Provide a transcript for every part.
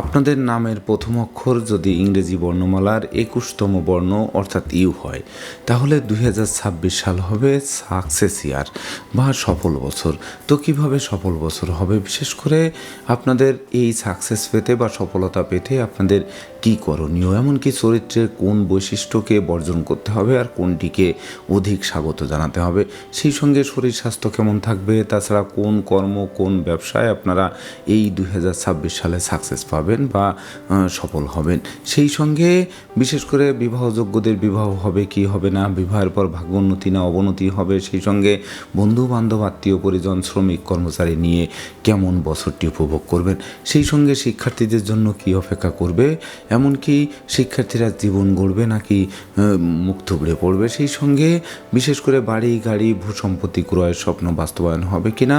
আপনাদের নামের প্রথম অক্ষর যদি ইংরেজি বর্ণমালার একুশতম বর্ণ, অর্থাৎ ইউ হয়, তাহলে দুই হাজার ছাব্বিশ সাল হবে সাকসেস ইয়ার বা সফল বছর। তো কীভাবে সফল বছর হবে? বিশেষ করে আপনাদের এই সাকসেস পেতে বা সফলতা পেতে আপনাদের কী করণীয়? এমনকি চরিত্রের কোন বৈশিষ্ট্যকে বর্জন করতে হবে আর কোনটিকে অধিক স্বাগত জানাতে হবে, সেই সঙ্গে শরীর স্বাস্থ্য কেমন থাকবে? তাছাড়া কোন কর্ম, কোন ব্যবসায় আপনারা এই দুই হাজার ছাব্বিশ সালে সাকসেস পাবেন? বা সফল হবেন। সেই সঙ্গে বিশেষ করে বিবাহযোগ্যদের বিবাহ হবে কি হবে না, বিবাহের পর ভাগ্যোন্নতি না অবনতি হবে, সেই সঙ্গে বন্ধু বান্ধব আত্মীয়, পরিজন, শ্রমিক, কর্মচারী নিয়ে কেমন বছরটি উপভোগ করবেন, সেই সঙ্গে শিক্ষার্থীদের জন্য কি অপেক্ষা করবে, এমনকি শিক্ষার্থীরা জীবন গড়বে নাকি মুখ থুবড়ে পড়বে, সেই সঙ্গে বিশেষ করে বাড়ি, গাড়ি, ভূসম্পত্তি ক্রয়ের স্বপ্ন বাস্তবায়ন হবে কিনা,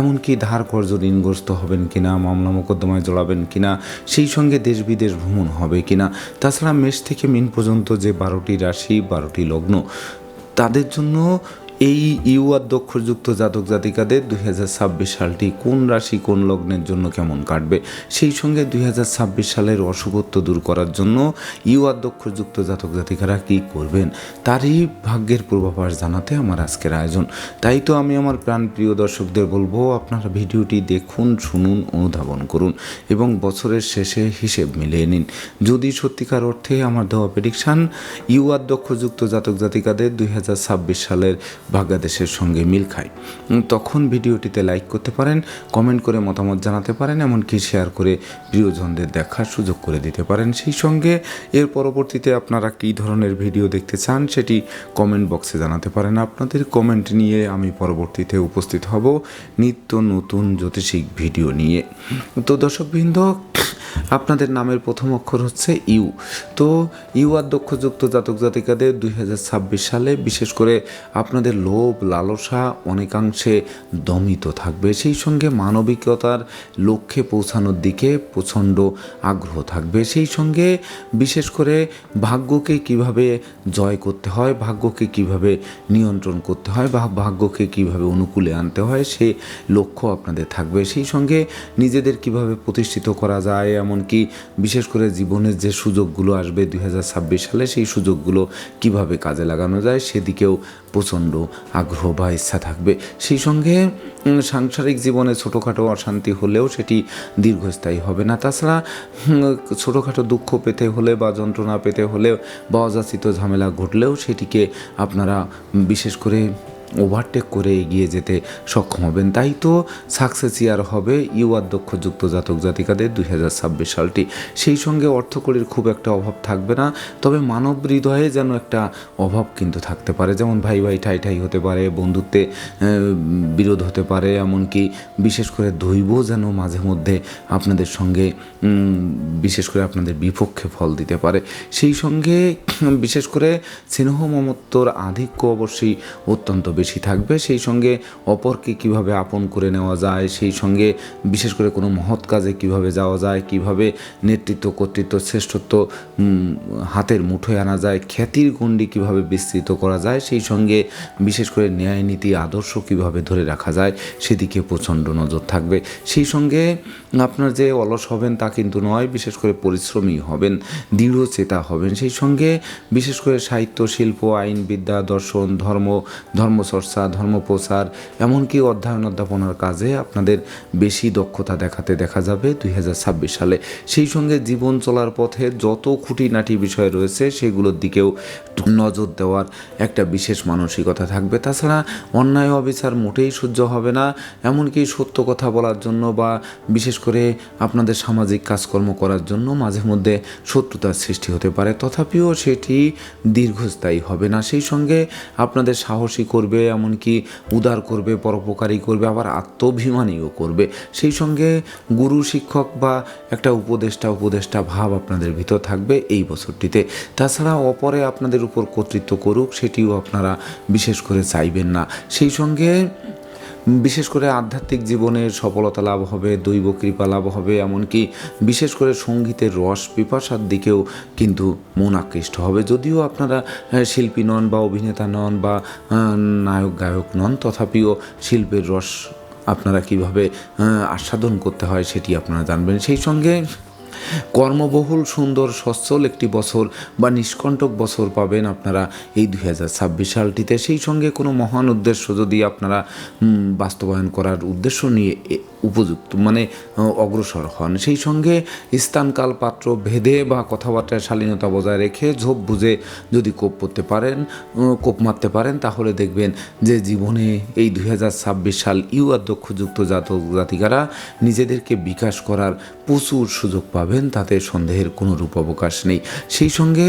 এমনকি ধার কর্জ ঋণগ্রস্ত হবেন কিনা মামলা মোকদ্দমায় জড়াবেন কিনা সেই সঙ্গে দেশ বিদেশ ভ্রমণ হবে কিনা, তাছাড়া মেষ থেকে মিন পর্যন্ত যে বারোটি রাশি, বারোটি লগ্ন, তাদের জন্য এই ইউ অধ্যক্ষযুক্ত জাতক জাতিকাদের দুই হাজার ছাব্বিশ সালটি কোন রাশি কোন লগ্নের জন্য কেমন কাটবে? সেই সঙ্গে দুই হাজার ছাব্বিশ সালের অশুভত্ব দূর করার জন্য ইউ অধ্যক্ষযুক্ত জাতক জাতিকারা কী করবেন? তারই ভাগ্যের পূর্বাভাস জানাতে আমার আজকের আয়োজন। তাই তো আমি আমার প্রাণপ্রিয় দর্শকদের বলব, আপনারা ভিডিওটি দেখুন, শুনুন, অনুধাবন করুন এবং বছরের শেষে হিসেব মিলিয়ে নিন। যদি সত্যিকার অর্থে আমার দেওয়া প্রেডিকশান ইউ অধ্যক্ষযুক্ত জাতক জাতিকাদের দুই হাজার ছাব্বিশ সালের ভাগ্যাদেশের সঙ্গে মিল খায়। তখন ভিডিওটিতে লাইক করতে পারেন কমেন্ট করে মতামত জানাতে পারেন, এমনকি শেয়ার করে প্রিয়জনদের দেখার সুযোগ করে দিতে পারেন। সেই সঙ্গে এর পরবর্তীতে আপনারা কী ধরনের ভিডিও দেখতে চান, সেটি কমেন্ট বক্সে জানাতে পারেন। আপনাদের কমেন্ট নিয়ে আমি পরবর্তীতে উপস্থিত হব নিত্য নতুন জ্যোতিষিক ভিডিও নিয়ে। তো দর্শকবৃন্দ, আপনাদের নামের প্রথম অক্ষর হচ্ছে ইউ। তো ইউ আধ্যক্ষযুক্ত জাতক জাতিকাদের দুই হাজার ছাব্বিশ সালে বিশেষ করে আপনাদের লোভ, লালসা অনেকাংশে দমিত থাকবে। সেই সঙ্গে মানবিকতার লক্ষ্যে পৌঁছানোর দিকে প্রচণ্ড আগ্রহ থাকবে। সেই সঙ্গে বিশেষ করে ভাগ্যকে কীভাবে জয় করতে হয়, ভাগ্যকে কীভাবে নিয়ন্ত্রণ করতে হয় বা ভাগ্যকে কীভাবে অনুকূলে আনতে হয়, সে লক্ষ্য আপনাদের থাকবে। সেই সঙ্গে নিজেদের কীভাবে প্রতিষ্ঠিত করা যায়, এমনকি বিশেষ করে জীবনের যে সুযোগগুলো আসবে দু হাজার ছাব্বিশ সালে, সেই সুযোগগুলো কীভাবে কাজে লাগানো যায়, সেদিকেও প্রচণ্ড আগ্রহ বা ইচ্ছা থাকবে। সেই সঙ্গে সাংসারিক জীবনে ছোটোখাটো অশান্তি হলেও সেটি দীর্ঘস্থায়ী হবে না। তাছাড়া ছোটোখাটো দুঃখ পেতে হলে বা যন্ত্রণা পেতে হলে বা অযাচিত ঝামেলা ঘটলেও সেটিকে আপনারা বিশেষ করে ওভারটেক করে এগিয়ে যেতে সক্ষম হবেন। তাই তো সাকসেস ইয়ার হবে ইউ অধ্যক্ষযুক্ত জাতক জাতিকাদের দুই হাজার ছাব্বিশ সালটি। সেই সঙ্গে অর্থকরীর খুব একটা অভাব থাকবে না, তবে মানব হৃদয়ে যেন একটা অভাব কিন্তু থাকতে পারে। যেমন ভাই ভাই ঠাই ঠাই হতে পারে, বন্ধুত্বে বিরোধ হতে পারে, এমনকি বিশেষ করে দৈব যেন মাঝে মধ্যে আপনাদের সঙ্গে বিশেষ করে আপনাদের বিপক্ষে ফল দিতে পারে। সেই সঙ্গে, বিশেষ করে স্নেহ মমত্বর আধিক্য অবশ্যই অত্যন্ত বেশি থাকবে, সেই সঙ্গে অপরকে কীভাবে আপন করে নেওয়া যায়, সেই সঙ্গে বিশেষ করে কোনো মহৎ কাজে কীভাবে যাওয়া যায়, কীভাবে নেতৃত্ব, কর্তৃত্ব, শ্রেষ্ঠত্ব হাতের মুঠোয় আনা যায়, খ্যাতির গণ্ডি কীভাবে বিস্তৃত করা যায়, সেই সঙ্গে বিশেষ করে ন্যায় নীতি, আদর্শ কীভাবে ধরে রাখা যায়, সেদিকে প্রচণ্ড নজর থাকবে। সেই সঙ্গে আপনার যে অলস হবেন তা কিন্তু নয়, বিশেষ করে পরিশ্রমী হবেন, দৃঢ় চেতা হবেন। সেই সঙ্গে বিশেষ করে সাহিত্য, শিল্প আইন বিদ্যা দর্শন, ধর্ম ধর্ম ধর্মচর্চা ধর্মপ্রচার এমনকি অধ্যয়ন অধ্যাপনার কাজে আপনাদের বেশি দক্ষতা দেখাতে দেখা যাবে দুই হাজার ছাব্বিশ সালে। সেই সঙ্গে জীবন চলার পথে যত খুঁটিনাটি বিষয় রয়েছে সেগুলোর দিকেও নজর দেওয়ার একটা বিশেষ মানসিকতা থাকবে। তাছাড়া অন্যায় অবিচার মোটেই সহ্য হবে না, এমনকি সত্য কথা বলার জন্য বা বিশেষ করে আপনাদের সামাজিক কাজকর্ম করার জন্য মাঝে মধ্যে শত্রুতার সৃষ্টি হতে পারে, তথাপিও সেটি দীর্ঘস্থায়ী হবে না। সেই সঙ্গে আপনাদের সাহসী করবে এমনকি উদার করবে, পরোপকারী করবে, আবার আত্মাভিমানীও করবে। সেই সঙ্গে গুরু, শিক্ষক বা একটা উপদেষ্টা উপদেষ্টা ভাব আপনাদের ভিতর থাকবে এই বছরটিতে। তাছাড়া অপরে আপনাদের উপর কর্তৃত্ব করুক, সেটিও আপনারা বিশেষ করে চাইবেন না। সেই সঙ্গে বিশেষ করে আধ্যাত্মিক জীবনের সফলতা লাভ হবে, দৈব কৃপা লাভ হবে, এমনকি বিশেষ করে সঙ্গীতের রস, পিপাসার দিকেও কিন্তু মন আকৃষ্ট হবে। যদিও আপনারা শিল্পী নন বা অভিনেতা নন বা নায়ক গায়ক নন, তথাপিও শিল্পের রস আপনারা কীভাবে আস্বাদন করতে হয় সেটি আপনারা জানবেন। সেই সঙ্গে কর্মবহুল, সুন্দর, সচ্ছল একটি বছর বা নিষ্কণ্টক বছর পাবেন আপনারা এই দুই হাজার ছাব্বিশ সালটিতে। সেই সঙ্গে কোনো মহান উদ্দেশ্য যদি আপনারা বাস্তবায়ন করার উদ্দেশ্য নিয়ে উপযুক্ত মানে অগ্রসর হন। সেই সঙ্গে স্থানকাল পাত্র, ভেদে বা কথাবার্তায় শালীনতা বজায় রেখে ঝোপ বুঝে যদি কোপ করতে পারেন কোপ মারতে পারেন, তাহলে দেখবেন যে জীবনে এই দুই হাজার ছাব্বিশ সাল ইউ অধ্যক্ষযুক্ত জাতক জাতিকারা নিজেদেরকে বিকাশ করার প্রচুর সুযোগ পাবেন, তাতে সন্দেহের কোনো রূপ অবকাশ নেই। সেই সঙ্গে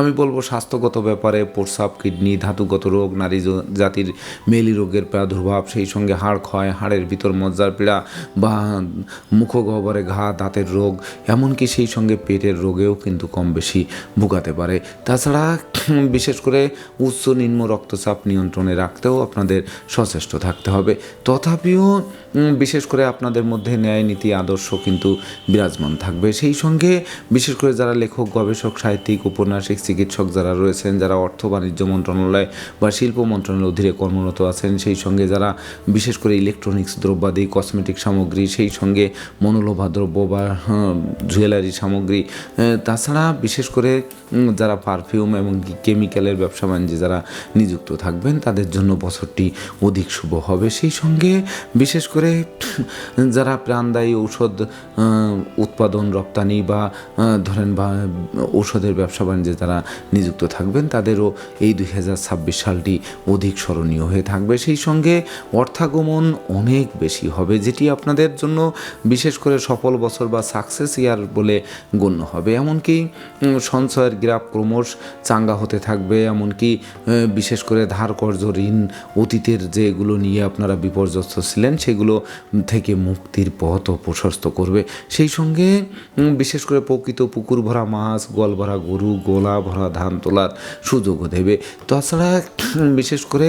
আমি বলব, স্বাস্থ্যগত ব্যাপারে প্রস্রাব, কিডনি, ধাতুগত রোগ, নারী জাতির মেলি রোগের প্রাদুর্ভাব, সেই সঙ্গে হাড় ক্ষয়, হাড়ের ভিতর মজ্জার পীড়া বা মুখগহ্বরে ঘা, দাঁতের রোগ, এমনকি সেই সঙ্গে পেটের রোগেও কিন্তু কম বেশি ভুগাতে পারে। তাছাড়া বিশেষ করে উচ্চ নিম্ন রক্তচাপ নিয়ন্ত্রণে রাখতেও আপনাদের সচেষ্ট থাকতে হবে। তথাপিও বিশেষ করে আপনাদের মধ্যে ন্যায় নীতি আদর্শ কিন্তু বিরাজমান থাকবে। সেই সঙ্গে বিশেষ করে যারা লেখক গবেষক সাহিত্যিক উপন্যাসিক চিকিৎসক যারা রয়েছেন যারা অর্থ বাণিজ্য মন্ত্রণালয় বা শিল্প মন্ত্রণালয়ের অধীনে কর্মরত আছেন সেই সঙ্গে যারা বিশেষ করে ইলেকট্রনিক্স দ্রব্যাদি কসমেটিক সামগ্রী সেই সঙ্গে মনোলোভা দ্রব্য বা হ্যাঁ, জুয়েলারি সামগ্রী তাছাড়া বিশেষ করে যারা পারফিউম এবং কেমিক্যালের ব্যবসা বাণিজ্যে যারা নিযুক্ত থাকবেন তাদের জন্য বছরটি অধিক শুভ হবে। সেই সঙ্গে বিশেষ করে যারা প্রাণদায়ী ঔষধ উৎপাদন, রপ্তানি বা ধরেন বা, ঔষধের ব্যবসা বাণিজ্যে যারা নিযুক্ত থাকবেন, তাদেরও এই দুই হাজার ছাব্বিশ সালটি অধিক স্মরণীয় হয়ে থাকবে। সেই সঙ্গে অর্থাগমন অনেক বেশি হবে, যেটি আপনাদের জন্য বিশেষ করে সফল বছর বা সাকসেস ইয়ার বলে গণ্য হবে। এমনকি সঞ্চয়ের গ্রাফ ক্রমশ চাঙ্গা হতে থাকবে, এমনকি বিশেষ করে ধার কর্য ঋণ অতীতের যেগুলো নিয়ে আপনারা বিপর্যস্ত ছিলেন, সেগুলো থেকে মুক্তির পথও প্রশস্ত করবে। সেই সঙ্গে বিশেষ করে প্রকৃত পুকুর ভরা মাছ গোয়াল ভরা গরু, গোলা ভরা ধান তোলার সুযোগও দেবে। তাছাড়া বিশেষ করে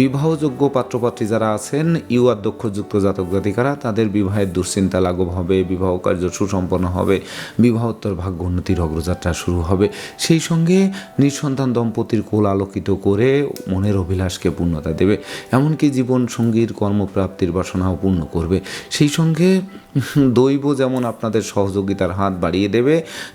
বিবাহযোগ্য পাত্রপাত্রী যারা আছেন, ইউ অধ্যক্ষযুক্ত জাতক জাতিকারা তাদের বিবাহের দুশ্চিন্তা লাঘব হবে, বিবাহ কার্য সুসম্পন্ন হবে, বিবাহোত্তর ভাগ্য উন্নতির অগ্রযাত্রা শুরু হবে। সেই সঙ্গে নিঃসন্তান দম্পতির কোল আলোকিত করে মনের অভিলাষকে পূর্ণতা দেবে। এমনকি জীবন সঙ্গীর কর্মপ্রাপ্তির বাসনাও পূর্ণ করবে। সেই সঙ্গে দৈব যেমন আপনাদের সহযোগিতার হাত বাড়িয়ে দেবে,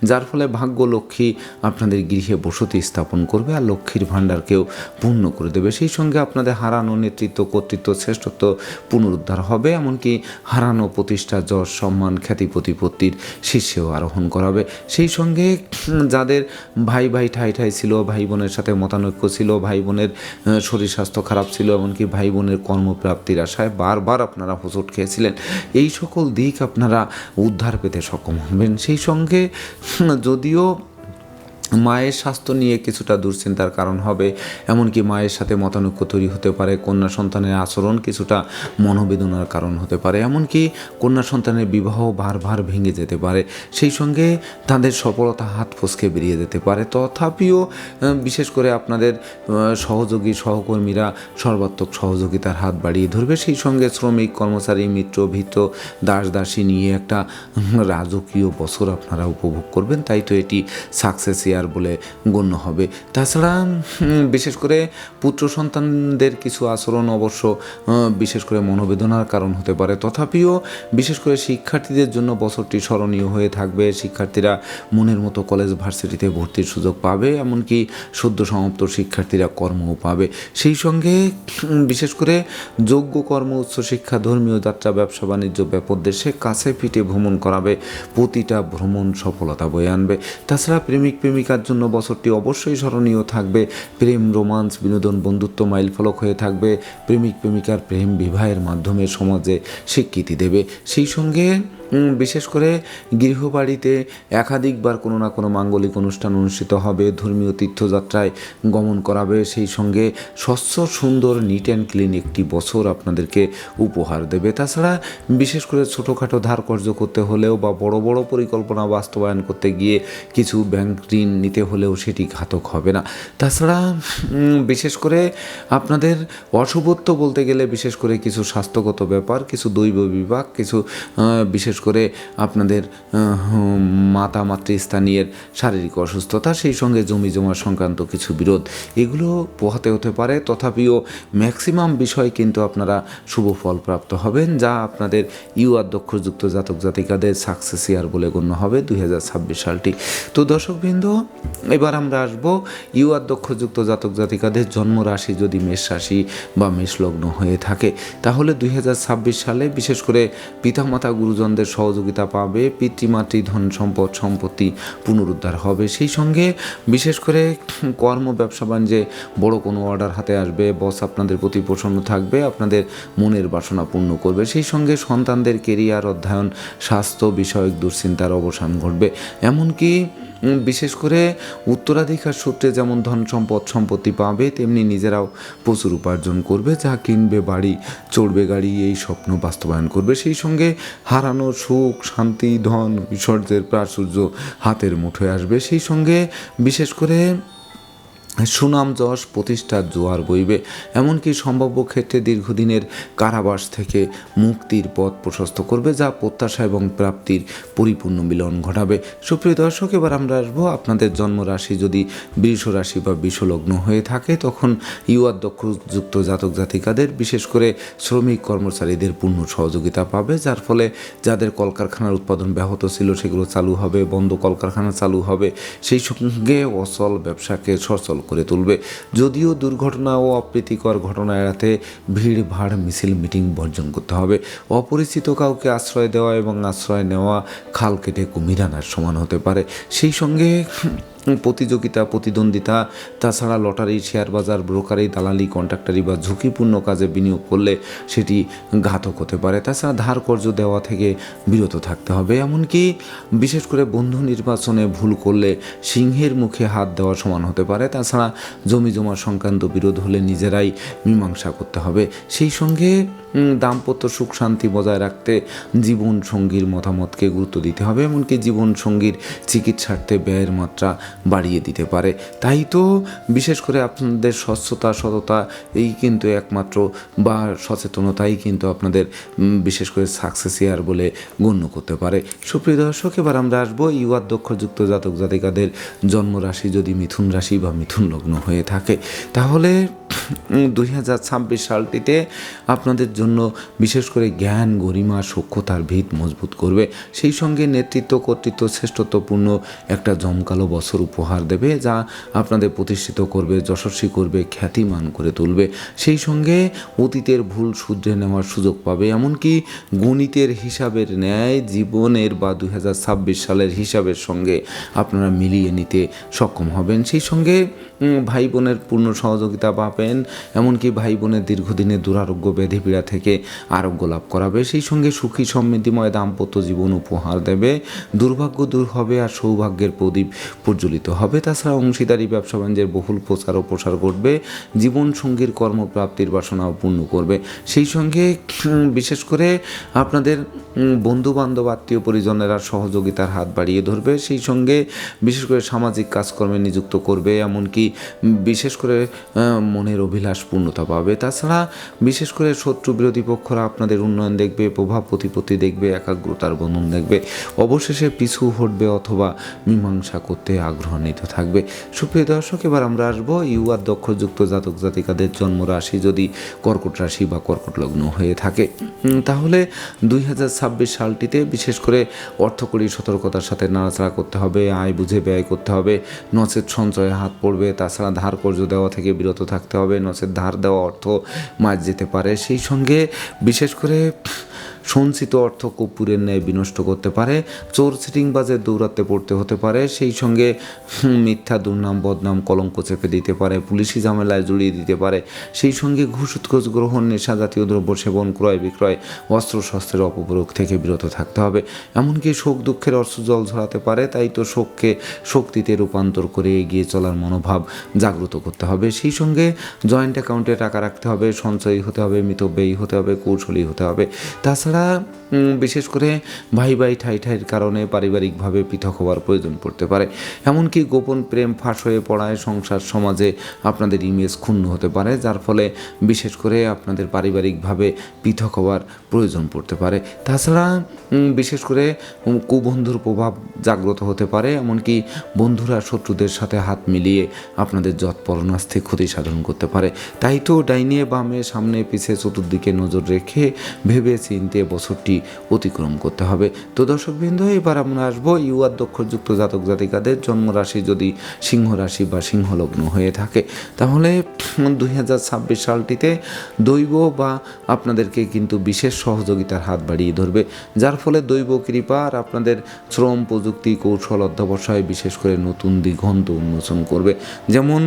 যার ফলে ভাগ্য লক্ষ্মী আপনাদের গৃহে বসতি স্থাপন করবে আর লক্ষ্মীর ভাণ্ডারকেও পূর্ণ করে দেবে। সেই সঙ্গে আপনাদের হারানো নেতৃত্ব, কর্তৃত্ব, শ্রেষ্ঠত্ব পুনরুদ্ধার হবে, এমনকি হারানো প্রতিষ্ঠা, যশ, সম্মান, খ্যাতি, প্রতিপত্তির শীর্ষেও আরোহণ করাবে। সেই সঙ্গে যাদের ভাই ভাই, ঠাই ঠাই ছিল, ভাই বোনের সাথে মতানৈক্য ছিল, ভাই বোনের শরীর স্বাস্থ্য খারাপ ছিল, এমনকি ভাই বোনের কর্মপ্রাপ্তির আশায় বারবার আপনারা হোঁচট খেয়েছিলেন। এই সকল দিক আপনারা উদ্ধার পেতে সক্ষম হবেন। সেই সঙ্গে যদিও মায়ের স্বাস্থ্য নিয়ে কিছুটা দুশ্চিন্তার কারণ হবে। এমনকি মায়ের সাথে মতানৈক্য তৈরি হতে পারে, কন্যা সন্তানের আচরণ কিছুটা মনোবেদনার কারণ হতে পারে। এমনকি কন্যা সন্তানের বিবাহ বারবার ভেঙে যেতে পারে, সেই সঙ্গে তাদের সফলতা হাত ফসকে বেরিয়ে যেতে পারে। তথাপিও বিশেষ করে আপনাদের সহযোগী সহকর্মীরা সর্বাত্মক সহযোগিতার হাত বাড়িয়ে ধরবে। সেই সঙ্গে শ্রমিক, কর্মচারী, মিত্র ভিত্র দাস, দাসী নিয়ে একটা রাজকীয় বছর আপনারা উপভোগ করবেন। তাই তো এটি সাকসেস ইয়ার বলে গণ্য হবে। তাছাড়া বিশেষ করে পুত্র সন্তানদের কিছু আচরণ অবশ্য বিশেষ করে মনোবেদনার কারণ হতে পারে। তথাপিও বিশেষ করে শিক্ষার্থীদের জন্য বছরটি স্মরণীয় হয়ে থাকবে। শিক্ষার্থীরা মনের মতো কলেজ ভার্সিটিতে ভর্তির সুযোগ পাবে, এমনকি সদ্য সমাপ্ত শিক্ষার্থীরা কর্মও পাবে। সেই সঙ্গে বিশেষ করে যোগ্য কর্ম উচ্চশিক্ষা ধর্মীয় যাত্রা, ব্যবসা, বাণিজ্য, ব্যাপক দেশে কাছে পিঠে ভ্রমণ করাবে। প্রতিটা ভ্রমণ সফলতা বয়ে আনবে। তাছাড়া প্রেমিক প্রেমিক প্রেমিকার জন্য বছরটি অবশ্যই স্মরণীয় থাকবে। প্রেম, রোমান্স, বিনোদন, বন্ধুত্ব মাইলফলক হয়ে থাকবে। প্রেমিক, প্রেমিকার প্রেম বিবাহের মাধ্যমে সমাজে স্বীকৃতি দেবে। সেই সঙ্গে বিশেষ করে গৃহবাড়িতে একাধিকবার কোনো না কোনো মাঙ্গলিক অনুষ্ঠান অনুষ্ঠিত হবে, ধর্মীয় তীর্থযাত্রায় গমন করাবে, সেই সঙ্গে স্বচ্ছ, সুন্দর নিট অ্যান্ড ক্লিন একটি বছর আপনাদেরকে উপহার দেবে। তাছাড়া বিশেষ করে ছোটোখাটো ধার কর্য করতে হলেও বা বড় বড় পরিকল্পনা বাস্তবায়ন করতে গিয়ে কিছু ব্যাংক ঋণ নিতে হলেও সেটি ঘাতক হবে না। তাছাড়া বিশেষ করে আপনাদের অশুভত্ব বলতে গেলে বিশেষ করে কিছু স্বাস্থ্যগত ব্যাপার, কিছু দৈব বিভাগ, কিছু বিশেষ করে আপনাদের মাতা মাতৃস্থানীয় শারীরিক অসুস্থতা, সেই সঙ্গে জমি জমা সংক্রান্ত কিছু বিরোধ, এগুলো পোহাতে হতে পারে। তথাপিও ম্যাক্সিমাম বিষয় কিন্তু আপনারা শুভ ফল প্রাপ্ত হবেন, যা আপনাদের ইউ আধ্যক্ষযুক্ত জাতক জাতিকাদের সাকসেস ইয়ার বলে গণ্য হবে দুই হাজার ছাব্বিশ সালটি। তো দর্শকবৃন্দ, এবার আমরা আসব ইউ আধ্যক্ষযুক্ত জাতক জাতিকাদের জন্ম রাশি যদি মেষ রাশি বা মেষ লগ্ন হয়ে থাকে, তাহলে দুই হাজার ছাব্বিশ সালে বিশেষ করে পিতামাতা গুরুজনদের সহযোগিতা পাবে, পিতৃমাতৃ ধন সম্পদ সম্পত্তি পুনরুদ্ধার হবে। সেই সঙ্গে বিশেষ করে কর্ম, ব্যবসা, বাণিজ্যে বড় কোনো অর্ডার হাতে আসবে বস আপনাদের প্রতি প্রসন্ন থাকবে, আপনাদের মনের বাসনা পূর্ণ করবে। সেই সঙ্গে সন্তানদের কেরিয়ার অধ্যয়ন, স্বাস্থ্য বিষয়ক দুশ্চিন্তার অবসান ঘটবে। এমনকি বিশেষ করে উত্তরাধিকার সূত্রে যেমন ধন সম্পদ সম্পত্তি পাবে, তেমনি নিজেরাও প্রচুর উপার্জন করবে, যা কিনবে, বাড়ি, চড়বে, গাড়ি, এই স্বপ্ন বাস্তবায়ন করবে। সেই সঙ্গে হারানো সুখ, শান্তি, ধন ঐশ্বর্যের প্রাচুর্য হাতের মুঠোয় আসবে। সেই সঙ্গে বিশেষ করে সুনাম যশ প্রতিষ্ঠার জোয়ার বইবে। এমনকি সম্ভাব্য ক্ষেত্রে দীর্ঘদিনের কারাবাস থেকে মুক্তির পথ প্রশস্ত করবে, যা প্রত্যাশা এবং প্রাপ্তির পরিপূর্ণ মিলন ঘটাবে। সুপ্রিয় দর্শক, এবার আমরা আসব আপনাদের জন্মরাশি। যদি বৃষ রাশি বা বিষলগ্ন হয়ে থাকে, তখন ইউআর দক্ষযুক্ত জাতক জাতিকাদের, বিশেষ করে শ্রমিক কর্মচারীদের পূর্ণ সহযোগিতা পাবে, যার ফলে যাদের কলকারখানার উৎপাদন ব্যাহত ছিল, সেগুলো চালু হবে, বন্ধ কলকারখানা চালু হবে। সেই সঙ্গে অচল ব্যবসাকে সচল করে তুলবে। যদিও দুর্ঘটনা ও অপ্রীতিকর ঘটনা এড়াতে ভিড়, ভাড়, মিছিল, মিটিং বর্জন করতে হবে। অপরিচিত কাউকে আশ্রয় দেওয়া এবং আশ্রয় নেওয়া খাল কেটে কুমির আনার সমান হতে পারে। সেই সঙ্গে প্রতিযোগিতা, প্রতিদ্বন্দ্বিতা, তাছাড়া লটারি, শেয়ার বাজার ব্রোকারি দালালি, কন্ট্রাক্টারি বা ঝুঁকিপূর্ণ কাজে বিনিয়োগ করলে সেটি ঘাতক হতে পারে। তাছাড়া ধার কর্য দেওয়া থেকে বিরত থাকতে হবে। এমনকি বিশেষ করে বন্ধু নির্বাচনে ভুল করলে সিংহের মুখে হাত দেওয়া সমান হতে পারে। তাছাড়া জমি জমা সংক্রান্ত বিরোধ হলে নিজেরাই মীমাংসা করতে হবে। সেই সঙ্গে দাম্পত্য সুখ শান্তি বজায় রাখতে জীবন সঙ্গীর মতামতকে গুরুত্ব দিতে হবে, এমনকি জীবন সঙ্গীর চিকিৎসার্থে ব্যয়ের মাত্রা বাড়িয়ে দিতে পারে। তাই তো, বিশেষ করে আপনাদের স্বচ্ছতা, সততা, এই কিন্তু একমাত্র বা সচেতনতাই কিন্তু আপনাদের বিশেষ করে সাকসেস ইয়ার বলে গণ্য করতে পারে। সুপ্রিয় দর্শক, এবার আমরা আসব ইউআর দক্ষযুক্ত জাতক জাতিকাদের জন্মরাশি, যদি মিথুন রাশি বা মিথুন লগ্ন হয়ে থাকে। তাহলে দুই হাজার ছাব্বিশ সালটিতে আপনাদের জন্য বিশেষ করে জ্ঞান, গরিমা, সক্ষতার ভিত মজবুত করবে। সেই সঙ্গে নেতৃত্ব, কর্তৃত্ব, শ্রেষ্ঠত্বপূর্ণ একটা জমকালো বছর উপহার দেবে যা আপনাদের প্রতিষ্ঠিত করবে, যশস্বী করবে, খ্যাতিমান করে তুলবে। সেই সঙ্গে অতীতের ভুল শুধরে নেওয়ার সুযোগ পাবে। এমনকি গণিতের হিসাবের ন্যায় জীবনের বা দুই হাজার ছাব্বিশ সালের হিসাবের সঙ্গে আপনারা মিলিয়ে নিতে সক্ষম হবেন। সেই সঙ্গে ভাই বোনের পূর্ণ সহযোগিতা পাবেন। এমনকি ভাই বোনের দীর্ঘদিনের দুরারোগ্য ব্যাধি পীড়া থেকে আরোগ্য লাভ করাবে। সেই সঙ্গে সুখী সমৃদ্ধিময় দাম্পত্য জীবন উপহার দেবে। দুর্ভাগ্য দূর হবে আর সৌভাগ্যের প্রদীপ প্রজ্বলিত হবে। তাছাড়া অংশীদারি ব্যবসা বাণিজ্যের বহুল প্রচার ও প্রসার ঘটবে। জীবন সঙ্গীর কর্মপ্রাপ্তির বাসনাও পূর্ণ করবে। সেই সঙ্গে বিশেষ করে আপনাদের বন্ধু বান্ধব আত্মীয় পরিজনেরা সহযোগিতার হাত বাড়িয়ে ধরবে। সেই সঙ্গে বিশেষ করে সামাজিক কাজকর্মে নিযুক্ত করবে। এমনকি বিশেষ করে আহ, মনের অভিলাষ পূর্ণতা পাবে। তাছাড়া বিশেষ করে শত্রু বিরোধী পক্ষরা আপনাদের উন্নয়ন দেখবে, প্রভাব প্রতিপত্তি দেখবে, একাগ্রতার বন্ধন দেখবে। অবশেষে পিছু হটবে অথবা মীমাংসা করতে আগ্রহান্বিত থাকবে। সুপ্রিয় দর্শক, এবার আমরা আসব ইউআর দক্ষযুক্ত জাতক জাতিকাদের জন্ম রাশি যদি কর্কট রাশি বা কর্কট লগ্ন হয়ে থাকে। তাহলে দুই হাজার ছাব্বিশ সালটিতে বিশেষ করে অর্থকরী সতর্কতার সাথে নাড়াচাড়া করতে হবে, আয় বুঝে ব্যয় করতে হবে, নচেত সঞ্চয়ে হাত পড়বে, তাছাড়া ধার কর্য দেওয়া থেকে বিরত থাকতে হবে নচেত ধার দেওয়া অর্থ মাছ যেতে পারে। সেই সঙ্গে বিশেষ করে সঞ্চিত অর্থ কপুরের ন্যায় বিনষ্ট করতে পারে, চোর সিটিং সিটিংবাজের দৌরাত্মে পড়তে হতে পারে, সেই সঙ্গে মিথ্যা দুর্নাম, বদনাম, কলঙ্ক চেপে দিতে পারে, পুলিশি ঝামেলায় জড়িয়ে দিতে পারে, সেই সঙ্গে ঘুষ গ্রহণ নেশা জাতীয় দ্রব্য সেবন, ক্রয় বিক্রয় অস্ত্র শস্ত্রের অপপ্রয়োগ থেকে বিরত থাকতে হবে। এমনকি শোক দুঃখের অর্থ জল ঝরাতে পারে, তাই তো শোককে শক্তিতে রূপান্তর করে এগিয়ে চলার মনোভাব জাগ্রত করতে হবে। সেই সঙ্গে জয়েন্ট অ্যাকাউন্টে টাকা রাখতে হবে, সঞ্চয়ী হতে হবে, মিতব্যয়ী হতে হবে, কৌশলী হতে হবে। তাছাড়া 감사합니다. বিশেষ করে ভাই ভাই ঠাই ঠাইয়ের কারণে পারিবারিকভাবে পৃথক হওয়ার প্রয়োজন পড়তে পারে। এমনকি গোপন প্রেম ফাঁস হয়ে পড়ায় সংসার সমাজে আপনাদের ইমেজ ক্ষুণ্ণ হতে পারে, যার ফলে বিশেষ করে আপনাদের পারিবারিকভাবে পৃথক হওয়ার প্রয়োজন পড়তে পারে। তাছাড়া বিশেষ করে কুবন্ধুর প্রভাব জাগ্রত হতে পারে, এমনকি বন্ধুরা শত্রুদের সাথে হাত মিলিয়ে আপনাদের যৎপরণাস্থে ক্ষতি সাধন করতে পারে। তাই তো ডাইনে বামে সামনে পিছে চতুর্দিকে নজর রেখে ভেবে চিনতে বছরটি অতিক্রম করতে হবে। তো দর্শকবৃন্দ, এবার আমরা আসব ইউআর দক্ষযুক্ত জাতক জাতিকাদের জন্মরাশি যদি সিংহ রাশি বা সিংহলগ্ন হয়ে থাকে। তাহলে দুই হাজার ছাব্বিশ সালটিতে দৈব বা আপনাদেরকে কিন্তু বিশেষ সহযোগিতার হাত বাড়িয়ে ধরবে। যার ফলে দৈব কৃপা আর আপনাদের শ্রম, প্রযুক্তি, কৌশল অধ্যবসায় বিশেষ করে নতুন দিগন্ত উন্মোচন করবে। যেমন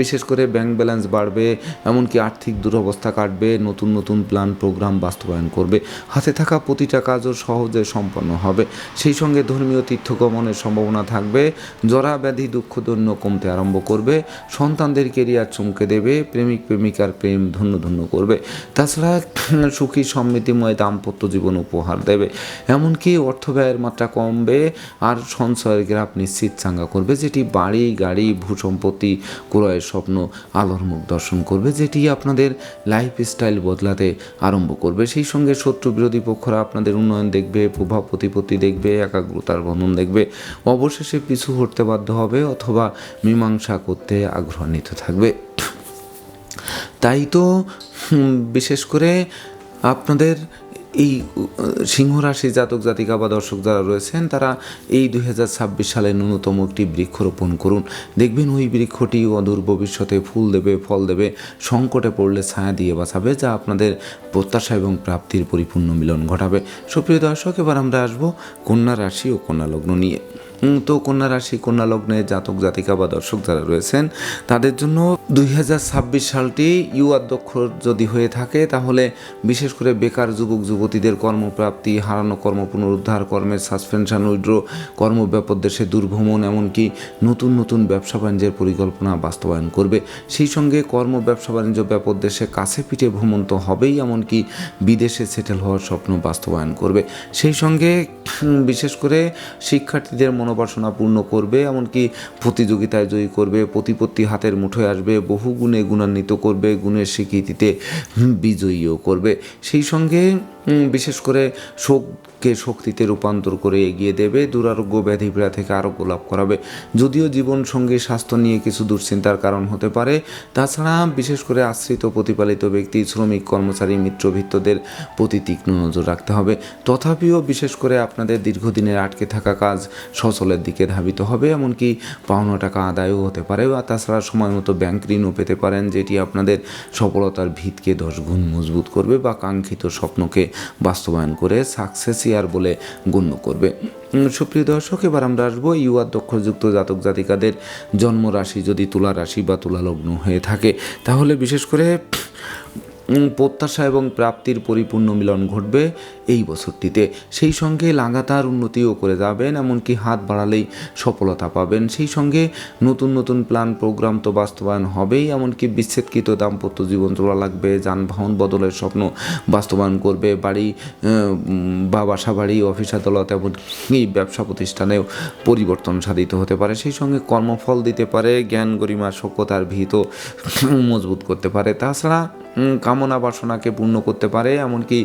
বিশেষ করে ব্যাংক ব্যালেন্স বাড়বে, এমনকি আর্থিক দুরবস্থা কাটবে, নতুন নতুন প্ল্যান প্রোগ্রাম বাস্তবায়ন করবে। হাতে থাকা প্রতিটা কাজও সহজে সম্পন্ন হবে। সেই সঙ্গে ধর্মীয় তীর্থগমনের সম্ভাবনা থাকবে। জরা ব্যাধি দুঃখ দুঃখদন্য কমতে আরম্ভ করবে। সন্তানদের কেরিয়ার চমকে দেবে। প্রেমিক প্রেমিকার প্রেম ধন্য ধন্য করবে। তাছাড়া সুখী, সমৃদ্ধিময় দাম্পত্য জীবন উপহার দেবে। এমনকি অর্থ ব্যয়ের মাত্রা কমবে আর সঞ্চয়ের গ্রাফ নিশ্চিত চাঙ্গা করবে। যেটি বাড়ি, গাড়ি, ভূসম্পত্তি, ক্রয়ের স্বপ্ন, আলোর মুখ দর্শন করবে। যেটি আপনাদের লাইফ স্টাইল বদলাতে আরম্ভ করবে। সেই সঙ্গে শত্রু বিরোধী পক্ষরা আপনাদের উন্নয়ন দেখবে, প্রভাব প্রতিপত্তি দেখবে, একাগ্রতার বন্ধন দেখবে। অবশেষে পিছু হটতে বাধ্য হবে অথবা মীমাংসা করতে আগ্রহান্বিত থাকবে। তাই তো বিশেষ করে আপনাদের এই সিংহ রাশি জাতক, জাতিকা বা দর্শক যারা রয়েছেন, তারা এই দুই হাজার ছাব্বিশ সালে ন্যূনতম একটি বৃক্ষরোপণ করুন। দেখবেন ওই বৃক্ষটি অদূর ভবিষ্যতে ফুল দেবে, ফল দেবে, সংকটে পড়লে ছায়া দিয়ে বাঁচাবে, যা আপনাদের প্রত্যাশা এবং প্রাপ্তির পরিপূর্ণ মিলন ঘটাবে। সুপ্রিয় দর্শক, এবার আমরা আসব কন্যা রাশি ও কন্যা লগ্ন নিয়ে। তো কন্যা রাশি, কন্যা লগ্নে জাতক, জাতিকা বা দর্শক যারা রয়েছেন, তাদের জন্য দুই হাজার ছাব্বিশ সালটি ইউ অধ্যক্ষ যদি হয়ে থাকে, তাহলে বিশেষ করে বেকার যুবক, যুবতীদের কর্মপ্রাপ্তি, হারানো কর্ম, পুনরুদ্ধার কর্মের সাসপেনশন উইড্র কর্মব্যাপক দেশে দুর্ভ্রমণ, এমনকি নতুন নতুন ব্যবসা বাণিজ্যের পরিকল্পনা বাস্তবায়ন করবে। সেই সঙ্গে কর্ম, ব্যবসা বাণিজ্য ব্যাপক দেশে কাছে পিঠে ভ্রমণ তো হবেই, এমনকি বিদেশে সেটেল হওয়ার স্বপ্ন বাস্তবায়ন করবে। সেই সঙ্গে বিশেষ করে শিক্ষার্থীদের মনোবাসনা পূর্ণ করবে, এমনকি প্রতিযোগিতায় জয়ী করবে, প্রতিপত্তি হাতের মুঠোয় আসবে বহু গুণে গুণান্বিত করবে, গুণের স্বীকৃতিতে বিজয়ীও করবে। সেই সঙ্গে বিশেষ করে শোককে শক্তিতে রূপান্তর করে এগিয়ে দেবে, দুরারোগ্য ব্যাধি পীড়া থেকে আরোগ্য লাভ করাবে। যদিও জীবন সঙ্গী স্বাস্থ্য নিয়ে কিছু দুশ্চিন্তার কারণ হতে পারে, তাছাড়া বিশেষ করে আশ্রিত প্রতিপালিত ব্যক্তি, শ্রমিক, কর্মচারী মিত্রভিত্তদের প্রতি তীক্ষ্ণ নজর রাখতে হবে। তথাপিও বিশেষ করে আপনাদের দীর্ঘদিনের আটকে থাকা কাজ সচলের দিকে ধাবিত হবে, এমনকি পাওনা টাকা আদায়ও হতে পারে। বা তাছাড়া সময় মতো ব্যাংক ঋণও পেতে পারেন, যেটি আপনাদের সফলতার ভিতকে দশ গুণ মজবুত করবে বা কাঙ্ক্ষিত স্বপ্নকে বাস্তবায়ন করে সাকসেস ইয়ার বলে গণ্য করবে। সুপ্রিয় দর্শক, এবার আমরা আসব ইউআর দক্ষযুক্ত জাতক জাতিকাদের জন্মরাশি যদি তুলা রাশি বা তুলা লগ্ন হয়ে থাকে, তাহলে বিশেষ করে প্রত্যাশা এবং প্রাপ্তির পরিপূর্ণ মিলন ঘটবে এই বছরটিতে। সেই সঙ্গে লাগাতার উন্নতিও করে যাবেন, এমনকি হাত বাড়ালেই সফলতা পাবেন। সেই সঙ্গে নতুন নতুন প্ল্যান, প্রোগ্রাম তো বাস্তবায়ন হবেই, এমনকি বিচ্ছেদকৃত দাম্পত্য জীবন চলা লাগবে, যানবাহন বদলের স্বপ্ন বাস্তবায়ন করবে, বাড়ি বা বাসা বাড়ি অফিস আদালত, এমনকি ব্যবসা প্রতিষ্ঠানেও পরিবর্তন সাধিত হতে পারে। সেই সঙ্গে কর্মফল দিতে পারে, জ্ঞান গরিমা সভ্যতার ভিত মজবুত করতে পারে। তাছাড়া কামনা বাসনাকে পূর্ণ করতে পারে, এমনকি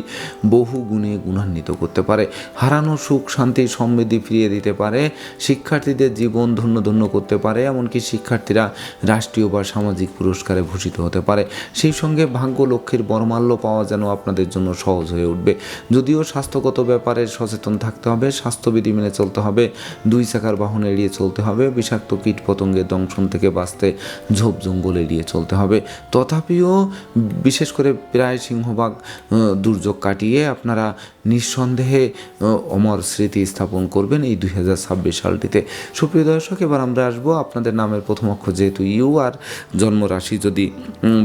বহু গুণে গুণান্বিত করতে পারে। হারানো সুখ, শান্তি, সমৃদ্ধি ফিরিয়ে দিতে পারে, শিক্ষার্থীদের জীবন ধন্য ধন্য করতে পারে, এমনকি শিক্ষার্থীরা রাষ্ট্রীয় বা সামাজিক পুরস্কারে ভূষিত হতে পারে। সেই সঙ্গে ভাগ্য লক্ষ্মীর বরমাল্য পাওয়া যেন আপনাদের জন্য সহজ হয়ে উঠবে। যদিও স্বাস্থ্যগত ব্যাপারে সচেতন থাকতে হবে, স্বাস্থ্যবিধি মেনে চলতে হবে, দুই চাকার বাহন এড়িয়ে চলতে হবে, বিষাক্ত কীট পতঙ্গের দংশন থেকে বাঁচতে ঝোপ জঙ্গল এড়িয়ে চলতে হবে। তথাপিও, বিশেষ করে করে প্রায় সিংহভাগ দুর্যোগ কাটিয়ে আপনারা নিঃসন্দেহে অমর স্মৃতি স্থাপন করবেন এই দুই হাজার ছাব্বিশ সালটিতে। সুপ্রিয় দর্শক, এবার আমরা আসব আপনাদের নামের প্রথম অক্ষর, যেহেতু ইউ আর জন্মরাশি যদি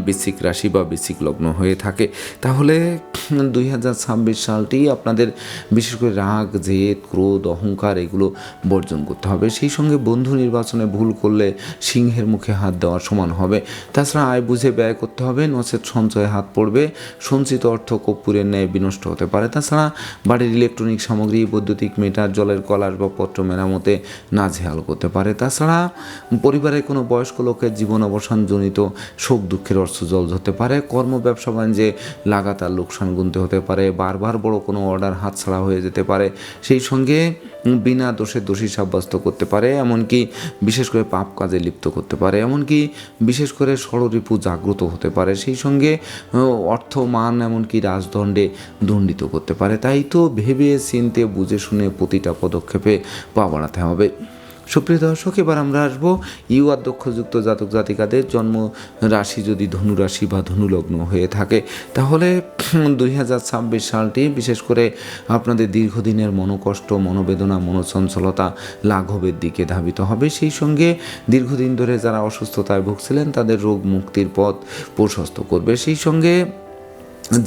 বৃশ্চিক রাশি বা বৃশ্চিক লগ্ন হয়ে থাকে, তাহলে দুই হাজার ছাব্বিশ সালটি আপনাদের বিশেষ করে রাগ, জেদ, ক্রোধ, অহংকার এগুলো বর্জন করতে হবে। সেই সঙ্গে বন্ধু নির্বাচনে ভুল করলে সিংহের মুখে হাত দেওয়ার সমান হবে। তাছাড়া আয় বুঝে ব্যয় করতে হবে, নচেত সঞ্চয়ে হাত পড়বে। সঞ্চিত অর্থ কর্পূরের ন্যায় বিনষ্ট হতে পারে। তাছাড়া বাড়ির ইলেকট্রনিক সামগ্রী, বৈদ্যুতিক মিটার, জলের কল আসবাবপত্র মেরামতে নাজেহাল করতে পারে। তাছাড়া পরিবারের কোনো বয়স্ক লোকের জীবন অবসানজনিত শোক দুঃখের অর্থ জল ধরতে পারে। কর্ম, ব্যবসা বাণিজ্যে লাগাতার লোকসান গুনতে হতে পারে। বারবার বড় কোনো অর্ডার হাতছাড়া হয়ে যেতে পারে। সেই সঙ্গে বিনা দোষে দোষী সাব্যস্ত করতে পারে, এমনকি বিশেষ করে পাপ কাজে লিপ্ত করতে পারে, এমনকি বিশেষ করে ষড়রিপু জাগ্রত হতে পারে, সেই সঙ্গে অর্থ মান এমনকি রাজদণ্ডে দণ্ডিত করতে পারে। তাই তো ভেবে, চিনতে, বুঝে, শুনে প্রতিটা পদক্ষেপে পা বাড়াতে হবে। সুপ্রিয় দর্শক, এবার আমরা আসব ইউ আধ্যক্ষযুক্ত জাতক জাতিকাদের জন্ম রাশি যদি ধনু রাশি বা ধনু লগ্ন হয়ে থাকে, তাহলে দুই হাজার ছাব্বিশ সালটি বিশেষ করে আপনাদের দীর্ঘদিনের মনোকষ্ট, মনোবেদনা, মনোচঞ্চলতা লাঘবের দিকে ধাবিত হবে। সেই সঙ্গে দীর্ঘদিন ধরে যারা অসুস্থতায় ভুগছিলেন, তাদের রোগ মুক্তির পথ প্রশস্ত করবে। সেই সঙ্গে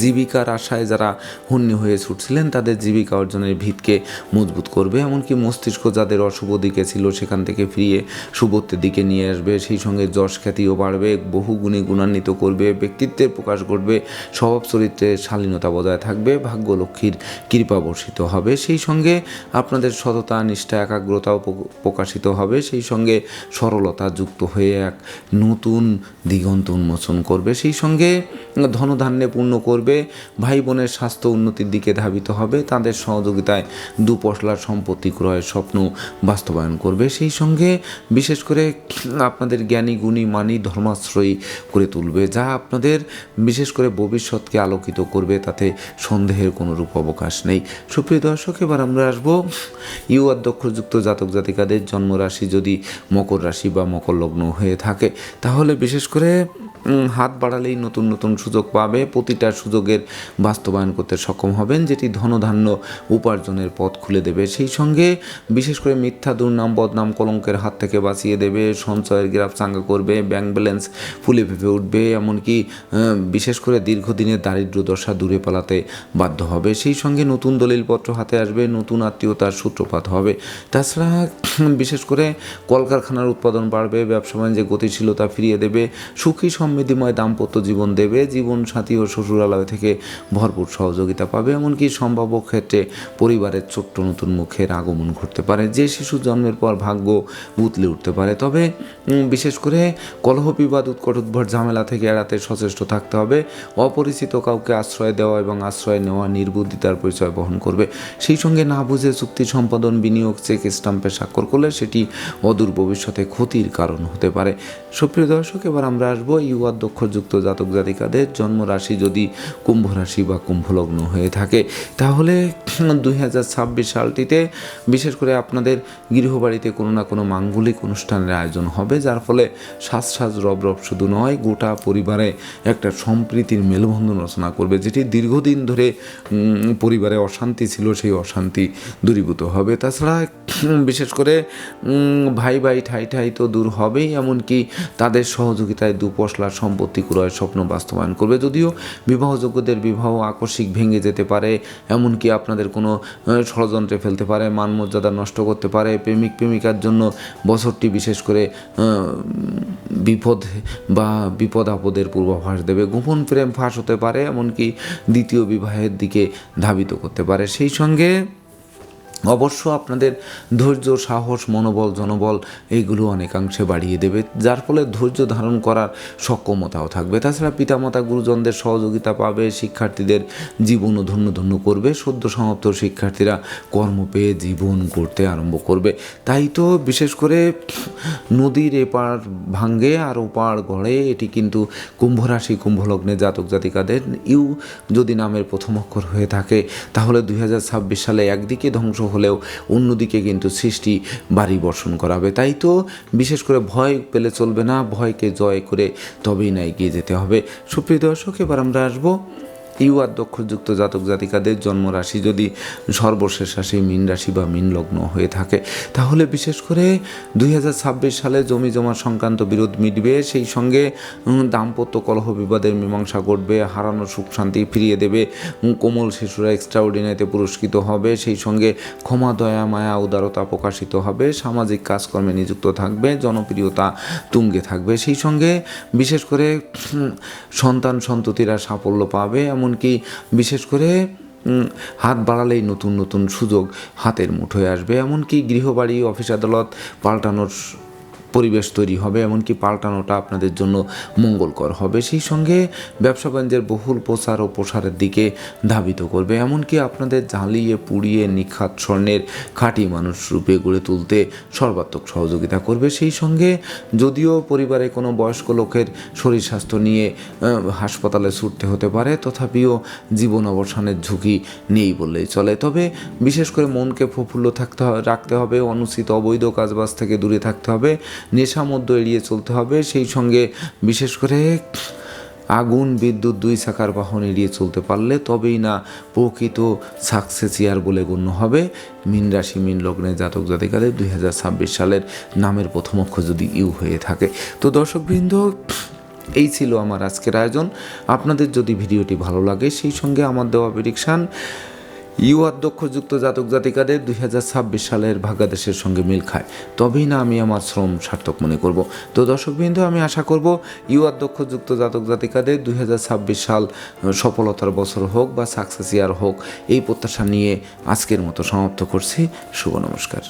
জীবিকার আশায় যারা হন্যে হয়ে ছুটছিলেন, তাদের জীবিকা অর্জনের ভিতকে মজবুত করবে। এমনকি মস্তিষ্ক যাদের অশুভ দিকে ছিল, সেখান থেকে ফিরিয়ে শুভত্বের দিকে নিয়ে আসবে। সেই সঙ্গে যশ খ্যাতিও বাড়বে, বহু গুণে গুণান্বিত করবে ব্যক্তিত্বের প্রকাশ ঘটবে, স্বভাব চরিত্রে শালীনতা বজায় থাকবে ভাগ্য লক্ষ্মীর কৃপা বর্ষিত হবে। সেই সঙ্গে আপনাদের সততা, নিষ্ঠা, একাগ্রতাও প্রকাশিত হবে। সেই সঙ্গে সরলতা যুক্ত হয়ে এক নতুন দিগন্ত উন্মোচন করবে। সেই সঙ্গে ধনধান্যে পূর্ণ করবে ভাই বোনের স্বাস্থ্য উন্নতির দিকে ধাবিত হবে, তাদের সহযোগিতায় দুপশলার সম্পত্তি ক্রয়ের স্বপ্ন বাস্তবায়ন করবে। সেই সঙ্গে বিশেষ করে আপনাদের জ্ঞানী, গুণী, মানি, ধর্মাশ্রয়ী করে তুলবে, যা আপনাদের বিশেষ করে ভবিষ্যৎকে আলোকিত করবে, তাতে সন্দেহের কোনো রূপ অবকাশ নেই। সুপ্রিয় দর্শক, এবার আমরা আসব ইউ অধ্যক্ষযুক্ত জাতক জাতিকাদের জন্মরাশি যদি মকর রাশি বা মকর লগ্ন হয়ে থাকে, তাহলে বিশেষ করে হাত বাড়ালেই নতুন নতুন সুযোগ পাবে। প্রতিটা সুযোগের বাস্তবায়ন করতে সক্ষম হবেন, যেটি ধনধান্য উপার্জনের পথ খুলে দেবে। সেই সঙ্গে বিশেষ করে মিথ্যা, দুর্নাম, বদনাম, কলঙ্কের হাত থেকে বাঁচিয়ে দেবে। সঞ্চয়ের গ্রাফ চাঙ্গা করবে, ব্যাংক ব্যালেন্স ফুলে ফেপে উঠবে। এমনকি বিশেষ করে দীর্ঘদিনের দারিদ্র দশা দূরে পালাতে বাধ্য হবে। সেই সঙ্গে নতুন দলিলপত্র হাতে আসবে, নতুন আত্মীয়তার সূত্রপাত হবে। তাছাড়া বিশেষ করে কলকারখানার উৎপাদন বাড়বে, ব্যবসা বাণিজ্যে গতিশীলতা ফিরিয়ে দেবে। সুখী সমৃদ্ধিময় দাম্পত্য জীবন দেবে, জীবন সাথী ও শ্বশুরালয় থেকে ভরপুর সহযোগিতা পাবে, এমনকি সম্ভাব্য ক্ষেত্রে পরিবারের ছোট্ট নতুন মুখের আগমন ঘটতে পারে। যে শিশু জন্মের পর ভাগ্য বুতলে উঠতে পারে। তবে বিশেষ করে কলহ বিবাদ, উৎকট উদ্ভট ঝামেলা থেকে এড়াতে সচেষ্ট থাকতে হবে। অপরিচিত কাউকে আশ্রয় দেওয়া এবং আশ্রয় নেওয়া নির্বুদ্ধিতার পরিচয় বহন করবে। সেই সঙ্গে না বুঝে চুক্তি সম্পাদন, বিনিয়োগ, চেক, স্টাম্পে স্বাক্ষর করলে সেটি অদূর ভবিষ্যতে ক্ষতির কারণ হতে পারে। সুপ্রিয় দর্শক, এবার আমরা আসব ইউ অধ্যক্ষযুক্ত জাতক জাতিকাদের জন্ম রাশি যদি কুম্ভ রাশি বা কুম্ভ লগ্ন হয়ে থাকে, তাহলে দুই হাজার ছাব্বিশ সালটিতে বিশেষ করে আপনাদের গৃহবাড়িতে কোনো না কোনো মাঙ্গলিক অনুষ্ঠানের আয়োজন হবে, যার ফলে সাজ সাজ রব রব শুধু নয়, গোটা পরিবারে একটা সম্প্রীতির মেলবন্ধন রচনা করবে, যেটি দীর্ঘদিন ধরে পরিবারে অশান্তি ছিল, সেই অশান্তি দূরীভূত হবে। তাছাড়া বিশেষ করে ভাই ভাই ঠাই ঠাই তো দূর হবেই, এমনকি তাদের সহযোগিতায় দুপশলার সম্পত্তি ক্রয়ের স্বপ্ন বাস্তবায়ন করবে। যদিও বিবাহযোগ্যদের বিবাহ আকস্মিক ভেঙে যেতে পারে, এমনকি আপনাদের কোনো ষড়যন্ত্রে ফেলতে পারে মান মর্যাদা নষ্ট করতে পারে, প্রেমিক প্রেমিকার জন্য বছরটি বিশেষ করে বিপদ বা বিপদ আপদের পূর্বাভাস দেবে। গোপন প্রেম ফাঁস হতে পারে, এমনকি দ্বিতীয় বিবাহের দিকে ধাবিত করতে পারে। সেই সঙ্গে অবশ্য আপনাদের ধৈর্য, সাহস, মনোবল, জনবল এইগুলো অনেকাংশে বাড়িয়ে দেবে, যার ফলে ধৈর্য ধারণ করার সক্ষমতাও থাকবে। তাছাড়া পিতামাতা গুরুজনদের সহযোগিতা পাবে, শিক্ষার্থীদের জীবনও ধন্য ধন্য করবে, সদ্য সমাপ্ত শিক্ষার্থীরা কর্ম পেয়ে জীবন করতে আরম্ভ করবে। তাই তো বিশেষ করে নদীর এপার ভাঙ্গে আর ওপার গড়ে, এটি কিন্তু কুম্ভরাশি, কুম্ভলগ্নে জাতক জাতিকাদের ইউ যদি নামের প্রথম অক্ষর হয়ে থাকে, তাহলে দুই হাজার ছাব্বিশ সালে একদিকে ধ্বংস হলেও অন্যদিকে কিন্তু সৃষ্টি বাড়ি বর্ষণ করাবে। তাই তো বিশেষ করে ভয় পেলে চলবে না, ভয়কে জয় করে তবেই না এগিয়ে যেতে হবে। সুপ্রিয় দর্শক, এবার আমরা আসব ইউ দক্ষযুক্ত জাতক জাতিকাদের জন্মরাশি যদি সর্বশেষ রাশি মীন রাশি বা মীন লগ্ন হয়ে থাকে, তাহলে বিশেষ করে দুই হাজার ছাব্বিশ সালে জমি জমা সংক্রান্ত বিরোধ মিটবে। সেই সঙ্গে দাম্পত্য কলহ বিবাদের মীমাংসা ঘটবে, হারানো সুখ শান্তি ফিরিয়ে দেবে কোমল শিশুরা এক্সট্রাঅর্ডিনারিতে পুরস্কৃত হবে। সেই সঙ্গে ক্ষমা, দয়া, মায়া, উদারতা প্রকাশিত হবে। সামাজিক কাজকর্মে নিযুক্ত থাকবে, জনপ্রিয়তা তুঙ্গে থাকবে। সেই সঙ্গে বিশেষ করে সন্তান সন্ততিরা সাফল্য পাবে। এমনকি বিশেষ করে হাত বাড়ালেই নতুন নতুন সুযোগ হাতের মুঠোয় আসবে। এমনকি গৃহবাড়ি, অফিস আদালত পাল্টানোর পরিবেশ তৈরি হবে, এমনকি পাল্টানোটা আপনাদের জন্য মঙ্গলকর হবে। সেই সঙ্গে ব্যবসা বাণিজ্যের বহুল প্রচার ও প্রসারের দিকে ধাবিত করবে, এমনকি আপনাদের জ্বালিয়ে পুড়িয়ে নিখাত স্বর্ণের খাঁটি মানুষ রূপে গড়ে তুলতে সর্বাত্মক সহযোগিতা করবে। সেই সঙ্গে যদিও পরিবারে কোনো বয়স্ক লোকের শরীর স্বাস্থ্য নিয়ে হাসপাতালে ছুটতে হতে পারে, তথাপিও জীবন অবসানের ঝুঁকি নেই বললেই চলে। তবে বিশেষ করে মনকে প্রফুল্ল থাকতে রাখতে হবে, অনুচিত অবৈধ কাজবাজ থেকে দূরে থাকতে হবে। নেশা মধ্য এড়িয়ে চলতে হবে। সেই সঙ্গে বিশেষ করে আগুন, বিদ্যুৎ দুই চাকার বাহন এড়িয়ে চলতে পারলে তবেই না প্রকৃত সাকসেস ইয়ার বলে গণ্য হবে। মিন রাশি, মিন লগ্নে জাতক জাতিকাদের দুই হাজার ছাব্বিশ সালের নামের প্রথম অক্ষর যদি ইউ হয়ে থাকে। তো দর্শকবৃন্দ, এই ছিল আমার আজকের আয়োজন। আপনাদের যদি ভিডিওটি ভালো লাগে, সেই সঙ্গে আমার দেওয়া প্রেডিকশান ইউ আর দক্ষযুক্ত জাতক জাতিকাদের দুই হাজার ছাব্বিশ সালের ভাগ্যাদেশের সঙ্গে মিল খায়। তবেই না আমি আমার শ্রম সার্থক মনে করব। তো দর্শকবৃন্দ, আমি আশা করব ইউ আর দক্ষযুক্ত জাতক জাতিকাদের দুই হাজার ছাব্বিশ সাল সফলতার বছর হোক বা সাকসেস ইয়ার হোক, এই প্রত্যাশা নিয়ে আজকের মতো সমাপ্ত করছি। শুভ নমস্কার।